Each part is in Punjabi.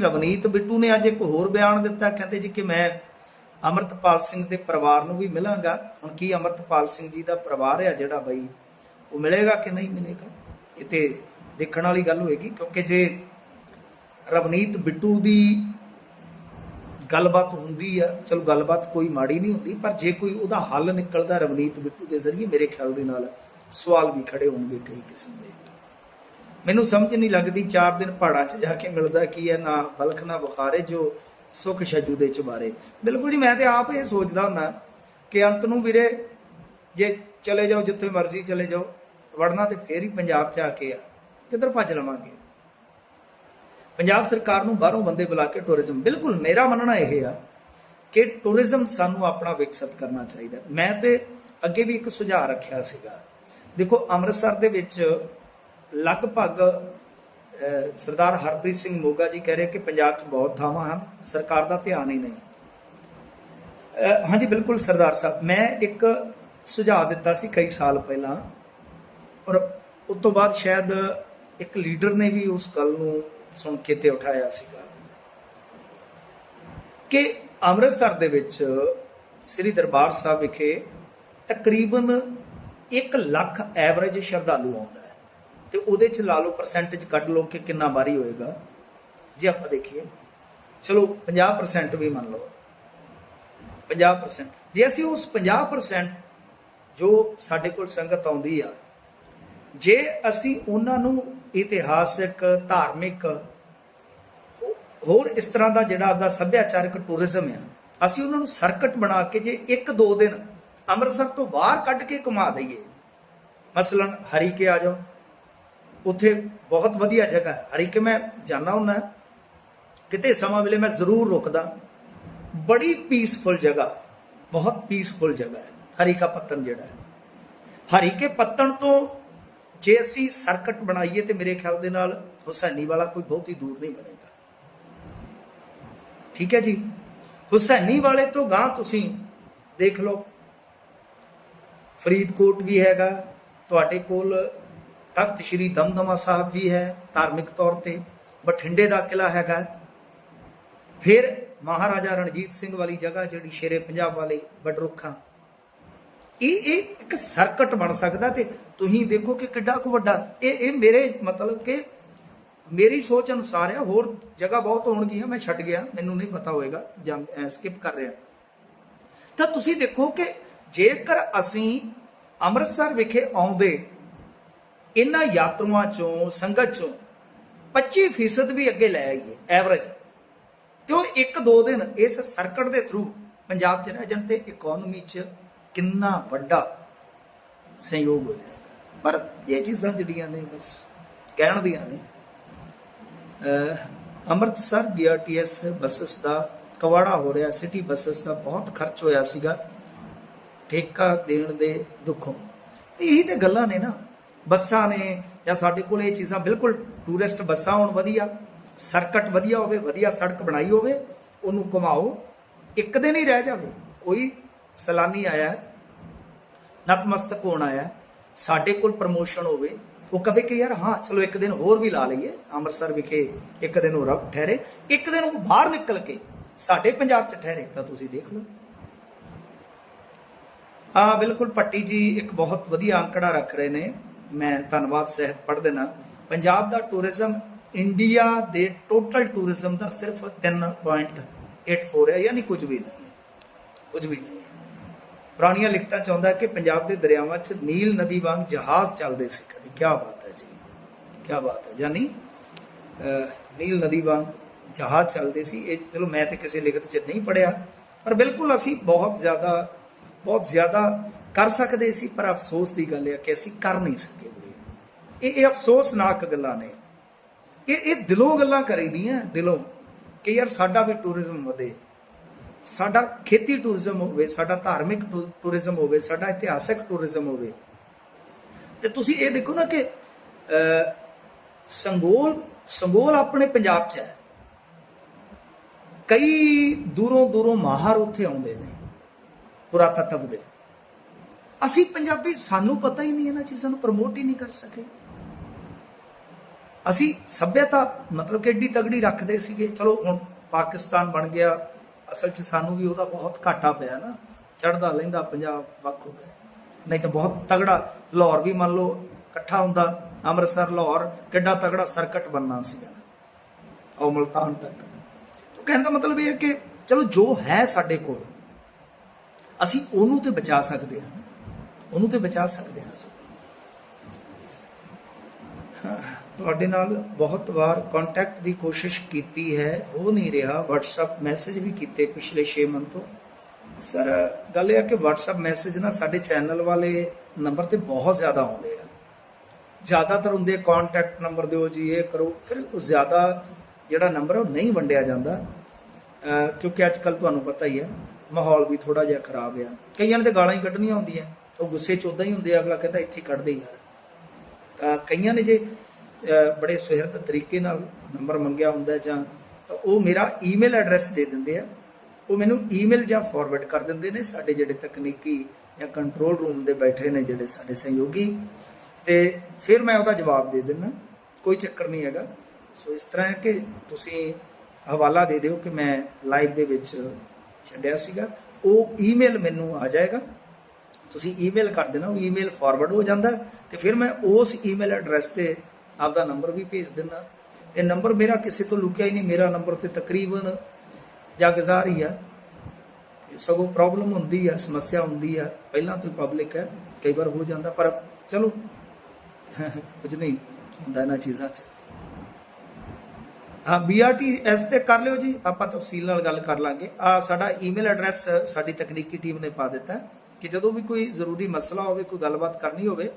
ਰਵਨੀਤ ਬਿੱਟੂ ਨੇ ਅੱਜ ਇੱਕ ਹੋਰ ਬਿਆਨ ਦਿੱਤਾ, ਕਹਿੰਦੇ ਜੀ ਕਿ ਮੈਂ ਅਮਰਤਪਾਲ ਸਿੰਘ ਦੇ ਪਰਿਵਾਰ ਨੂੰ ਵੀ ਮਿਲਾਂਗਾ। ਹੁਣ ਕੀ ਅਮਰਤਪਾਲ ਸਿੰਘ ਜੀ ਦਾ ਪਰਿਵਾਰ ਹੈ ਜਿਹੜਾ ਬਈ, ਉਹ ਮਿਲੇਗਾ ਕਿ ਨਹੀਂ ਮਿਲੇਗਾ? ਇਹ ਤੇ ਦੇਖਣ ਵਾਲੀ ਗੱਲ ਹੋਏਗੀ, ਕਿਉਂਕਿ ਜੇ ਰਵਨੀਤ ਬਿੱਟੂ ਦੀ ਗੱਲਬਾਤ ਹੁੰਦੀ ਆ, ਚਲੋ ਗੱਲਬਾਤ ਕੋਈ ਮਾੜੀ ਨਹੀਂ ਹੁੰਦੀ, ਪਰ ਜੇ ਕੋਈ ਉਹਦਾ ਹੱਲ ਨਿਕਲਦਾ ਰਵਨੀਤ ਬਿੱਟੂ ਦੇ ਜ਼ਰੀਏ, ਮੇਰੇ ਖਿਆਲ ਦੇ ਨਾਲ ਸਵਾਲ ਵੀ ਖੜੇ ਹੋਣਗੇ ਕਈ ਕਿਸਮ ਦੇ। ਮੈਨੂੰ ਸਮਝ ਨਹੀਂ ਲੱਗਦੀ 4 ਦਿਨ ਪਹਾੜਾਂ 'ਚ ਜਾ ਕੇ ਮਿਲਦਾ ਕੀ ਹੈ, ਨਾ ਬਲਖ, ਨਾ ਬੁਖਾਰੇ, ਜੋ ਸੁਖ ਸ਼ਜੂ ਦੇ ਚੁਬਾਰੇ। ਬਿਲਕੁਲ ਜੀ, ਮੈਂ ਤੇ ਆਪ ਇਹ ਸੋਚਦਾ ਹੁੰਦਾ ਕਿ ਅੰਤ ਨੂੰ ਵੀਰੇ, ਜੇ ਚਲੇ ਜਾਓ ਜਿੱਥੇ ਮਰਜ਼ੀ ਚਲੇ ਜਾਓ, ਵੜਨਾ ਤੇ ਫੇਰ ਹੀ ਪੰਜਾਬ 'ਚ ਆ ਕੇ ਆ, ਕਿੱਧਰ ਭੱਜ ਲਵਾਂਗੇ? ਪੰਜਾਬ ਸਰਕਾਰ ਨੂੰ ਬਾਹਰੋਂ ਬੰਦੇ ਬੁਲਾ ਕੇ ਟੂਰਿਜ਼ਮ ਬਿਲਕੁਲ ਮੇਰਾ ਮੰਨਣਾ ਇਹ ਆ ਕਿ ਟੂਰਿਜ਼ਮ ਸਾਨੂੰ ਆਪਣਾ ਵਿਕਸਿਤ ਕਰਨਾ ਚਾਹੀਦਾ। ਮੈਂ ਤੇ ਅੱਗੇ ਵੀ ਇੱਕ ਸੁਝਾਅ ਰੱਖਿਆ ਸੀਗਾ। ਦੇਖੋ, ਅੰਮ੍ਰਿਤਸਰ ਦੇ ਵਿੱਚ ਲਗਭਗ ਸਰਦਾਰ ਹਰਪ੍ਰੀਤ ਸਿੰਘ ਮੋਗਾ ਜੀ ਕਹਿ ਰਹੇ ਕਿ ਪੰਜਾਬ 'ਚ ਬਹੁਤ ਥਾਵਾਂ ਹਨ, ਸਰਕਾਰ ਦਾ ਧਿਆਨ ਹੀ ਨਹੀਂ। ਹਾਂਜੀ, ਬਿਲਕੁਲ ਸਰਦਾਰ ਸਾਹਿਬ, ਮੈਂ ਇੱਕ ਸੁਝਾਅ ਦਿੱਤਾ ਸੀ ਕਈ ਸਾਲ ਪਹਿਲਾਂ ਔਰ ਉਸ ਤੋਂ ਬਾਅਦ ਸ਼ਾਇਦ ਇੱਕ ਲੀਡਰ ਨੇ ਵੀ ਉਸ ਗੱਲ ਨੂੰ ਸੁਣ ਕੇ ਤੇ ਉਠਾਇਆ ਸੀਗਾ ਕਿ ਅੰਮ੍ਰਿਤਸਰ ਦੇ ਵਿੱਚ ਸ੍ਰੀ ਦਰਬਾਰ ਸਾਹਿਬ ਵਿਖੇ ਤਕਰੀਬਨ 1 ਲੱਖ ਐਵਰੇਜ ਸ਼ਰਧਾਲੂ ਆਉਂਦਾ ਹੈ। ਤੇ ਉਹਦੇ ਚ ਲਾ ਲਓ ਪਰਸੈਂਟੇਜ ਕੱਢ ਲਓ ਕਿ ਕਿੰਨਾ ਵਾਰੀ ਹੋਏਗਾ। ਜੇ ਆਪਾਂ ਦੇਖੀਏ, ਚਲੋ 50% ਵੀ ਮੰਨ ਲਓ। 50% ਜੇ ਅਸੀਂ ਉਸ 50% ਜੋ ਸਾਡੇ ਕੋਲ ਸੰਗਤ ਆਉਂਦੀ ਆ, ਜੇ ਅਸੀਂ ਉਹਨਾਂ ਨੂੰ ਇਤਿਹਾਸਿਕ, ਧਾਰਮਿਕ, ਹੋਰ ਇਸ ਤਰ੍ਹਾਂ ਦਾ ਜਿਹੜਾ ਆਪਦਾ ਸੱਭਿਆਚਾਰਕ ਟੂਰਿਜ਼ਮ ਆ, ਅਸੀਂ ਉਹਨਾਂ ਨੂੰ ਸਰਕਟ ਬਣਾ ਕੇ ਜੇ ਇੱਕ ਦੋ ਦਿਨ ਅੰਮ੍ਰਿਤਸਰ ਤੋਂ ਬਾਹਰ ਕੱਢ ਕੇ ਘੁਮਾ ਦਈਏ, ਮਸਲਨ ਹਰੀ ਕੇ ਆ ਜਾਓ ਉੱਥੇ ਬਹੁਤ ਵਧੀਆ ਜਗ੍ਹਾ ਹੈ। ਹਰੀਕੇ ਮੈਂ ਜਾਣਾ ਹੁੰਦਾ ਕਿਤੇ ਸਮਾਂ ਮਿਲੇ ਮੈਂ ਜ਼ਰੂਰ ਰੁਕਦਾ। ਬੜੀ ਪੀਸਫੁਲ ਜਗ੍ਹਾ ਬਹੁਤ ਪੀਸਫੁਲ ਜਗ੍ਹਾ ਹੈ। ਹਰੀਕਾ ਪੱਤਨ ਜਿਹੜਾ ਹੈ। ਹਰੀਕੇ ਪੱਤਨ ਤੋਂ ਜੇ ਅਸੀਂ ਸਰਕਟ ਬਣਾਈਏ ਤੇ ਮੇਰੇ ਖਿਆਲ ਦੇ ਨਾਲ ਹੁਸੈਨੀ ਵਾਲਾ ਕੋਈ ਬਹੁਤੀ ਦੂਰ ਨਹੀਂ ਬਣੇਗਾ। ਠੀਕ ਹੈ ਜੀ? ਹੁਸੈਨੀ ਵਾਲੇ ਤੋਂ ਗਾਂ ਤੁਸੀਂ ਦੇਖ ਲਓ। ਫਰੀਦਕੋਟ ਵੀ ਹੈਗਾ। ਤੁਹਾਡੇ ਕੋਲ ਤਖਤ ਸ੍ਰੀ ਦਮਦਮਾ ਸਾਹਿਬ ਵੀ ਹੈ, ਧਾਰਮਿਕ ਤੌਰ ਤੇ ਬਠਿੰਡੇ ਦਾ ਕਿਲਾ ਹੈਗਾ। ਫਿਰ ਮਹਾਰਾਜਾ ਰਣਜੀਤ ਸਿੰਘ ਵਾਲੀ ਜਗ੍ਹਾ ਜਿਹੜੀ ਸ਼ੇਰੇ ਪੰਜਾਬ ਵਾਲੇ ਬਡਰੁੱਖਾਂ। ਇਹ ਇਹ ਇੱਕ ਸਰਕਟ ਬਣ ਸਕਦਾ ਤੇ ਤੁਸੀਂ ਦੇਖੋ ਕਿ ਕਿੱਡਾ ਕੁ ਵੱਡਾ। ਇਹ ਇਹ ਮੇਰੇ ਮਤਲਬ ਕਿ ਮੇਰੀ ਸੋਚ ਅਨੁਸਾਰ ਆ, ਹੋਰ ਜਗ੍ਹਾ ਬਹੁਤ ਹੋਣਗੀਆਂ, ਮੈਂ ਛੱਡ ਗਿਆ, ਮੈਨੂੰ ਨਹੀਂ ਪਤਾ ਹੋਏਗਾ, ਜਾਂ ਸਕਿਪ ਕਰ ਰਿਹਾ। ਤਾਂ ਤੁਸੀਂ ਦੇਖੋ ਕਿ ਜੇਕਰ ਅਸੀਂ ਅੰਮ੍ਰਿਤਸਰ ਵਿਖੇ ਆਉਂਦੇ ਇਹਨਾਂ ਯਾਤਰੂਆਂ ਚੋਂ, ਸੰਗਤ ਚੋਂ 25% ਵੀ ਅੱਗੇ ਲੈ ਆਈਏ ਐਵਰੇਜ ਤੇ ਉਹ ਇੱਕ ਦੋ ਦਿਨ ਇਸ ਸਰਕਟ ਦੇ ਥਰੂ ਪੰਜਾਬ 'ਚ ਰਹਿ ਜਾਣ ਤੇ ਇਕਨੋਮੀ 'ਚ ਕਿੰਨਾ ਵੱਡਾ ਸਹਿਯੋਗ ਹੋ ਜਾਏਗਾ। ਪਰ ਇਹ ਚੀਜ਼ਾਂ ਜਿਹੜੀਆਂ ਨੇ, ਬਸ ਕਹਿਣ ਦੀਆਂ ਨੇ, ਅਹ ਅੰਮ੍ਰਿਤਸਰ ਬੀਆਰਟੀਐਸ ਬੱਸਸ ਦਾ ਕਵਾੜਾ ਹੋ ਰਿਹਾ ਸਿਟੀ ਬੱਸਸ ਦਾ ਬਹੁਤ ਖਰਚ ਹੋਇਆ ਸੀਗਾ, ਠੇਕਾ ਦੇਣ ਦੇ ਦੁੱਖੋਂ। ਇਹੀ ਤੇ ਗੱਲਾਂ ਨੇ ਨਾ। ਬੱਸਾਂ ਨੇ ਜਾਂ ਸਾਡੇ ਕੋਲ ਇਹ ਚੀਜ਼ਾਂ ਬਿਲਕੁਲ ਟੂਰਿਸਟ ਬੱਸਾਂ ਹੋਣ ਵਧੀਆ, ਸਰਕਟ ਵਧੀਆ ਹੋਵੇ, ਵਧੀਆ ਸੜਕ ਬਣਾਈ ਹੋਵੇ, ਉਹਨੂੰ ਘੁਮਾਓ, ਇੱਕ ਦਿਨ ਹੀ ਰਹਿ ਜਾਵੇ। ਕੋਈ ਸੈਲਾਨੀ ਆਇਆ, ਨਤਮਸਤਕ ਹੋਣ ਆਇਆ, ਸਾਡੇ ਕੋਲ ਪ੍ਰਮੋਸ਼ਨ ਹੋਵੇ, ਉਹ ਕਵੇ ਕਿ ਯਾਰ ਹਾਂ, ਚਲੋ ਇੱਕ ਦਿਨ ਹੋਰ ਵੀ ਲਾ ਲਈਏ, ਅੰਮ੍ਰਿਤਸਰ ਵਿਖੇ ਇੱਕ ਦਿਨ ਉਹ ਰੱਬ ਠਹਿਰੇ, ਇੱਕ ਦਿਨ ਉਹ ਬਾਹਰ ਨਿਕਲ ਕੇ ਸਾਡੇ ਪੰਜਾਬ 'ਚ ਠਹਿਰੇ, ਤਾਂ ਤੁਸੀਂ ਦੇਖ ਲਓ। ਹਾਂ, ਬਿਲਕੁਲ ਪੱਟੀ ਜੀ ਇੱਕ ਬਹੁਤ ਵਧੀਆ ਅੰਕੜਾ ਰੱਖ ਰਹੇ ਨੇ। ਮੈਂ ਧੰਨਵਾਦ ਸਹਿਤ ਪੜ ਦੇਣਾ ਪੰਜਾਬ ਦਾ ਟੂਰਿਜ਼ਮ ਇੰਡੀਆ ਦੇ ਟੋਟਲ ਟੂਰਿਜ਼ਮ ਦਾ ਸਿਰਫ 3.84 ਹੈ, ਯਾਨੀ ਕੁਝ ਵੀ ਨਹੀਂ ਹੈ। ਕੁਝ ਵੀ ਨਹੀਂ ਹੈ। ਪੁਰਾਣੀਆਂ ਲਿਖਤਾਂ ਚਾਹੁੰਦਾ ਕਿ ਪੰਜਾਬ ਦੇ ਦਰਿਆਵਾਂ 'ਚ ਨੀਲ ਨਦੀ ਵਾਂਗ ਜਹਾਜ਼ ਚੱਲਦੇ ਸੀ ਕਦੇ। ਕੀ ਬਾਤ ਹੈ ਜੀ। ਕੀ ਬਾਤ ਹੈ। ਯਾਨੀ ਨੀਲ ਨਦੀ ਵਾਂਗ ਜਹਾਜ਼ ਚੱਲਦੇ ਸੀ। ਇਹ ਚਲੋ ਮੈਂ ਤੇ ਕਿਸੇ ਲਿਖਤ 'ਚ ਨਹੀਂ ਪੜਿਆ ਪਰ ਬਿਲਕੁਲ ਅਸੀਂ ਬਹੁਤ ਜ਼ਿਆਦਾ ਬਹੁਤ ਜ਼ਿਆਦਾ ਕਰ ਸਕਦੇ ਸੀ, ਪਰ ਅਫਸੋਸ ਦੀ ਗੱਲ ਹੈ ਕਿ ਅਸੀਂ ਕਰ ਨਹੀਂ ਸਕੇ ਵੀਰੇ। ਇਹ ਇਹ ਅਫਸੋਸਨਾਕ ਗੱਲਾਂ ਨੇ। ਇਹ ਇਹ ਦਿਲੋਂ ਗੱਲਾਂ ਕਰੀਦੀਆਂ, ਦਿਲੋਂ ਕਿ ਯਾਰ ਸਾਡਾ ਵੀ ਟੂਰਿਜ਼ਮ ਵਧੇ। ਸਾਡਾ ਖੇਤੀ ਟੂਰਿਜ਼ਮ ਹੋਵੇ, ਸਾਡਾ ਧਾਰਮਿਕ ਟੂ- ਟੂਰਿਜ਼ਮ ਹੋਵੇ, ਸਾਡਾ ਇਤਿਹਾਸਕ ਟੂਰਿਜ਼ਮ ਹੋਵੇ। ਤੇ ਤੁਸੀਂ ਇਹ ਦੇਖੋ ਨਾ ਕਿ ਸੰਗੋਲ ਸੰਗੋਲ ਆਪਣੇ ਪੰਜਾਬ 'ਚ ਹੈ। ਕਈ ਦੂਰੋਂ ਦੂਰੋਂ ਮਾਹਰ ਉੱਥੇ ਆਉਂਦੇ ਨੇ, ਪੁਰਾਤਤਵ ਦੇ। ਅਸੀਂ ਪੰਜਾਬੀ, ਸਾਨੂੰ ਪਤਾ ਹੀ ਨਹੀਂ ਇਹਨਾਂ ਚੀਜ਼ਾਂ ਨੂੰ ਪ੍ਰਮੋਟ ਹੀ ਨਹੀਂ ਕਰ ਸਕੇ। ਅਸੀਂ ਸੱਭਿਅਤਾ, ਮਤਲਬ ਕਿ ਏਡੀ ਤਗੜੀ ਰੱਖਦੇ ਸੀਗੇ। ਚਲੋ ਹੁਣ ਪਾਕਿਸਤਾਨ ਬਣ ਗਿਆ, ਅਸਲ 'ਚ ਸਾਨੂੰ ਵੀ ਉਹਦਾ ਬਹੁਤ ਘਾਟਾ ਪਿਆ ਨਾ। ਚੜਦਾ ਲੈਂਦਾ ਪੰਜਾਬ, ਵੱਖ ਹੋ ਗਿਆ। ਨਹੀਂ ਤਾਂ ਬਹੁਤ ਤਗੜਾ, ਲਾਹੌਰ ਵੀ ਮੰਨ ਲਓ ਇਕੱਠਾ ਹੁੰਦਾ। ਅੰਮ੍ਰਿਤਸਰ, ਲਾਹੌਰ, ਕਿੱਡਾ ਤਗੜਾ ਸਰਕਟ ਬੰਨਾ ਸੀਗਾ। ਉਹ ਮਲਤਾਨ ਤੱਕ। ਤਾਂ ਕਹਿਣ ਦਾ ਮਤਲਬ ਇਹ ਹੈ ਕਿ ਚਲੋ ਜੋ ਹੈ ਸਾਡੇ ਕੋਲ, ਅਸੀਂ ਉਹਨੂੰ ਤੇ ਬਚਾ ਸਕਦੇ ਹਾਂ। ਉਹਨੂੰ ਤੇ ਬਚਾ ਸਕਦੇ ਹਾਂ ਤੁਹਾਡੇ ਨਾਲ ਬਹੁਤ ਵਾਰ ਕੰਟੈਕਟ ਦੀ ਕੋਸ਼ਿਸ਼ ਕੀਤੀ ਹੈ ਹੋ ਨਹੀਂ ਰਿਹਾ। WhatsApp ਮੈਸੇਜ ਵੀ ਕੀਤੇ ਪਿਛਲੇ 6 ਮਹੀਨੇ ਤੋਂ। ਸਰ ਗੱਲ ਇਹ ਆ ਕਿ WhatsApp ਮੈਸੇਜ ਨਾ ਸਾਡੇ ਚੈਨਲ ਵਾਲੇ ਨੰਬਰ ਤੇ ਬਹੁਤ ਜ਼ਿਆਦਾ ਆਉਂਦੇ ਆ। ਜ਼ਿਆਦਾਤਰ ਹੁੰਦੇ ਕੰਟੈਕਟ ਨੰਬਰ ਦਿਓ ਜੀ, ਇਹ ਕਰੋ। ਫਿਰ ਉਹ ਜ਼ਿਆਦਾ ਜਿਹੜਾ ਨੰਬਰ ਉਹ ਨਹੀਂ ਵੰਡਿਆ ਜਾਂਦਾ। ਕਿਉਂਕਿ ਅੱਜ ਕੱਲ ਤੁਹਾਨੂੰ ਪਤਾ ਹੀ ਆ, ਮਾਹੌਲ ਵੀ ਥੋੜਾ ਜਿਹਾ ਖਰਾਬ ਆ। ਕਈਆਂ ਨੇ ਤੇ ਗਾਲਾਂ ਹੀ ਕੱਢਣੀਆਂ ਹੁੰਦੀਆਂ। ਉਹ ਗੁੱਸੇ ਚ ਉਦਾਂ ਹੀ ਹੁੰਦੇ ਆ, ਅਗਲਾ ਕਹਿੰਦਾ ਇੱਥੇ ਹੀ ਕੱਢ ਦੇ ਯਾਰ। ਤਾਂ ਕਈਆਂ ਨੇ ਜੇ ਬੜੇ ਸੁਹਿਰਦ ਤਰੀਕੇ ਨਾਲ ਨੰਬਰ ਮੰਗਿਆ ਹੁੰਦਾ ਜਾਂ ਤਾਂ ਉਹ ਮੇਰਾ ਈਮੇਲ ਐਡਰੈਸ ਦੇ ਦਿੰਦੇ ਆ। ਉਹ ਮੈਨੂੰ ਈਮੇਲ ਜਾਂ ਫਾਰਵਰਡ ਕਰ ਦਿੰਦੇ ਨੇ ਸਾਡੇ ਜਿਹੜੇ ਤਕਨੀਕੀ ਜਾਂ ਕੰਟਰੋਲ ਰੂਮ ਦੇ ਬੈਠੇ ਨੇ ਜਿਹੜੇ ਸਾਡੇ ਸਹਿਯੋਗੀ। ਤੇ ਫਿਰ ਮੈਂ ਉਹਦਾ ਜਵਾਬ ਦੇ ਦਿੰਦਾ, ਕੋਈ ਚੱਕਰ ਨਹੀਂ ਹੈਗਾ। ਸੋ ਇਸ ਤਰ੍ਹਾਂ ਹੈ ਕਿ ਤੁਸੀਂ ਹਵਾਲਾ ਦੇ ਦਿਓ ਕਿ ਮੈਂ ਲਾਈਵ ਦੇ ਵਿੱਚ ਛੱਡਿਆ ਸੀਗਾ। ਉਹ ਈਮੇਲ ਮੈਨੂੰ ਆ ਜਾਏਗਾ। ਤੁਸੀਂ ਈਮੇਲ ਕਰ ਦੇਣਾ, ਉਹ ਈਮੇਲ ਫਾਰਵਰਡ ਹੋ ਜਾਂਦਾ ਤੇ ਫਿਰ ਮੈਂ ਉਸ ਈਮੇਲ ਐਡਰੈਸ ਤੇ ਆਪਦਾ ਨੰਬਰ ਵੀ ਭੇਜ ਦਿੰਦਾ। ਤੇ ਨੰਬਰ ਮੇਰਾ ਕਿਸੇ ਤੋਂ ਲੁਕਿਆ ਹੀ ਨਹੀਂ, ਮੇਰਾ ਨੰਬਰ ਤੇ ਤਕਰੀਬਨ ਜਗਜ਼ਾਰ ਹੀ ਆ। ਸਗੋਂ ਪ੍ਰੋਬਲਮ ਹੁੰਦੀ ਆ, ਸਮੱਸਿਆ ਹੁੰਦੀ ਆ। ਪਹਿਲਾਂ ਤੋਂ ਪਬਲਿਕ ਹੈ, ਕਈ ਵਾਰ ਹੋ ਜਾਂਦਾ, ਪਰ ਚਲੋ, ਕੁਝ ਨਹੀਂ ਹੁੰਦਾ ਇਹਨਾਂ ਚੀਜ਼ਾਂ 'ਚ। ਹਾਂ BRTS ਤੇ ਕਰ ਲਿਓ ਜੀ, ਆਪਾਂ ਤਫਸੀਲ ਨਾਲ ਗੱਲ ਕਰ ਲਾਂਗੇ। ਆ ਸਾਡਾ ਈਮੇਲ ਐਡਰੈਸ ਸਾਡੀ ਤਕਨੀਕੀ ਟੀਮ ਨੇ ਪਾ ਦਿੱਤਾ। ਕਿ ਜਦੋਂ ਵੀ ਕੋਈ ਜ਼ਰੂਰੀ ਮਸਲਾ ਹੋਵੇ, ਕੋਈ ਗੱਲਬਾਤ ਕਰਨੀ ਹੋਵੇ,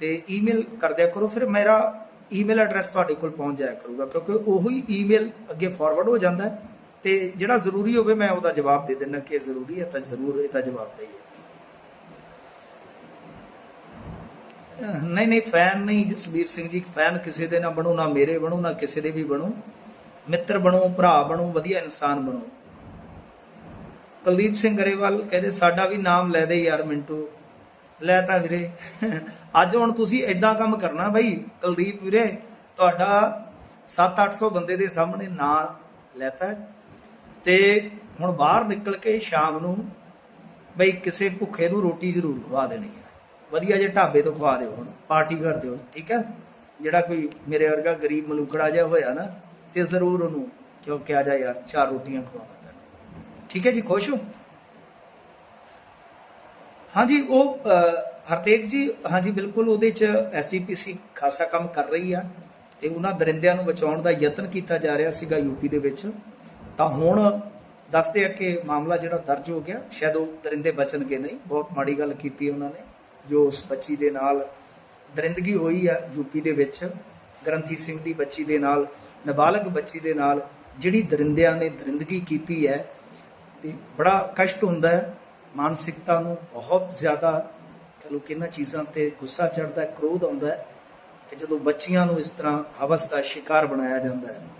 ਤੇ ਈਮੇਲ ਕਰ ਦਿਆ ਕਰੋ। ਫਿਰ ਮੇਰਾ ਈਮੇਲ ਐਡਰੈਸ ਤੁਹਾਡੇ ਕੋਲ ਪਹੁੰਚ ਜਾਇਆ ਕਰੂਗਾ, ਕਿਉਂਕਿ ਉਹੀ ਈਮੇਲ ਅੱਗੇ ਫਾਰਵਰਡ ਹੋ ਜਾਂਦਾ ਹੈ। ਤੇ ਜਿਹੜਾ ਜ਼ਰੂਰੀ ਹੋਵੇ, ਮੈਂ ਉਹਦਾ ਜਵਾਬ ਦੇ ਦਿੰਦਾ ਕਿ ਜ਼ਰੂਰੀ ਹੈ, ਤਾਂ ਜ਼ਰੂਰ ਇਹ ਤਾਂ ਜਵਾਬ ਦੇਈਏ ਨਹੀਂ ਨਹੀਂ, ਫੈਨ ਨਹੀਂ ਜਸਵੀਰ ਸਿੰਘ ਜੀ, ਫੈਨ ਕਿਸੇ ਦੇ ਨਾ ਬਣੋ, ਨਾ ਮੇਰੇ ਬਣੋ, ਨਾ ਕਿਸੇ ਦੇ ਵੀ ਬਣੋ। ਮਿੱਤਰ ਬਣੋ, ਭਰਾ ਬਣੋ, ਵਧੀਆ ਇਨਸਾਨ ਬਣੋ। ਕੁਲਦੀਪ ਸਿੰਘ ਗਰੇਵਾਲ ਕਹਿੰਦੇ, ਸਾਡਾ ਵੀ ਨਾਮ ਲੈ ਦੇ ਯਾਰ ਮਿੰਟੂ। ਲੈ ਤਾਂ ਵੀਰੇ। ਅੱਜ ਹੁਣ ਤੁਸੀਂ ਐਦਾਂ ਕੰਮ ਕਰਨਾ ਬਈ, ਕੁਲਦੀਪ ਵੀਰੇ, ਤੁਹਾਡਾ 7-800 ਬੰਦੇ ਦੇ ਸਾਹਮਣੇ ਨਾਂ ਲੈਤਾ ਹੈ। ਤੇ ਹੁਣ ਬਾਹਰ ਨਿਕਲ ਕੇ ਸ਼ਾਮ ਨੂੰ ਬਈ ਕਿਸੇ ਭੁੱਖੇ ਨੂੰ ਰੋਟੀ ਜ਼ਰੂਰ ਖਵਾ ਦੇਣੀ ਹੈ। ਵਧੀਆ ਜੇ ਢਾਬੇ ਤੋਂ ਖਵਾ ਦਿਓ ਹੁਣ, ਪਾਰਟੀ ਕਰ ਦਿਓ, ਠੀਕ ਹੈ? ਜਿਹੜਾ ਕੋਈ ਮੇਰੇ ਵਰਗਾ ਗਰੀਬ ਮਲੂਕੜਾ ਜਿਹਾ ਹੋਇਆ ਨਾ, ਤੇ ਜ਼ਰੂਰ ਉਹਨੂੰ ਕਿਉਂ ਕਿਹਾ ਜਾ ਯਾਰ, ਚਾਰ ਰੋਟੀਆਂ ਖਵਾਵਾ। ਠੀਕ ਹੈ ਜੀ ਖੁਸ਼ ਹੋ? ਹਾਂਜੀ ਉਹ ਅਹ, ਜੀ ਹਾਂਜੀ ਬਿਲਕੁਲ ਉਹਦੇ ਚ ਐਸਜੀਪੀਸੀ ਖਾਸਾ ਕੰਮ ਕਰ ਰਹੀ ਆ ਤੇ ਉਹਨਾਂ ਦਰਿੰਦਿਆਂ ਨੂੰ ਬਚਾਉਣ ਦਾ ਯਤਨ ਕੀਤਾ ਜਾ ਰਿਹਾ ਸੀਗਾ ਯੂਪੀ ਦੇ ਵਿੱਚ। ਤਾਂ ਹੁਣ ਦੱਸਦੇ ਆ ਕਿ ਮਾਮਲਾ ਜਿਹੜਾ ਦਰਜ ਹੋ ਗਿਆ ਸ਼ਾਇਦ ਉਹ ਦਰਿੰਦੇ ਬਚਣਗੇ ਨਹੀਂ ਬਹੁਤ ਮਾੜੀ ਗੱਲ ਕੀਤੀ ਉਹਨਾਂ ਨੇ ਜੋ ਉਸ ਬੱਚੀ ਦੇ ਨਾਲ ਦਰਿੰਦਗੀ ਹੋਈ ਆ ਯੂਪੀ ਦੇ ਵਿੱਚ। ਗ੍ਰੰਥੀ ਸਿੰਘ ਦੀ ਬੱਚੀ ਦੇ ਨਾਲ ਨਾਬਾਲਗ ਬੱਚੀ ਦੇ ਨਾਲ ਜਿਹੜੀ ਦਰਿੰਦਿਆਂ ਨੇ ਦਰਿੰਦਗੀ ਕੀਤੀ ਹੈ ਤੇ ਬੜਾ ਕਸ਼ਟ ਹੁੰਦਾ ਹੈ। ਮਾਨਸਿਕਤਾ ਨੂੰ ਬਹੁਤ ਜ਼ਿਆਦਾ, ਕਹ ਲਓ ਕਿ ਇਹਨਾਂ ਚੀਜ਼ਾਂ ਤੇ ਗੁੱਸਾ ਚੜਦਾ ਹੈ, ਕ੍ਰੋਧ ਆਉਂਦਾ ਹੈ ਕਿ ਜਦੋਂ ਬੱਚੀਆਂ ਨੂੰ ਇਸ ਤਰ੍ਹਾਂ ਹਵਸ ਦਾ ਸ਼ਿਕਾਰ ਬਣਾਇਆ ਜਾਂਦਾ ਹੈ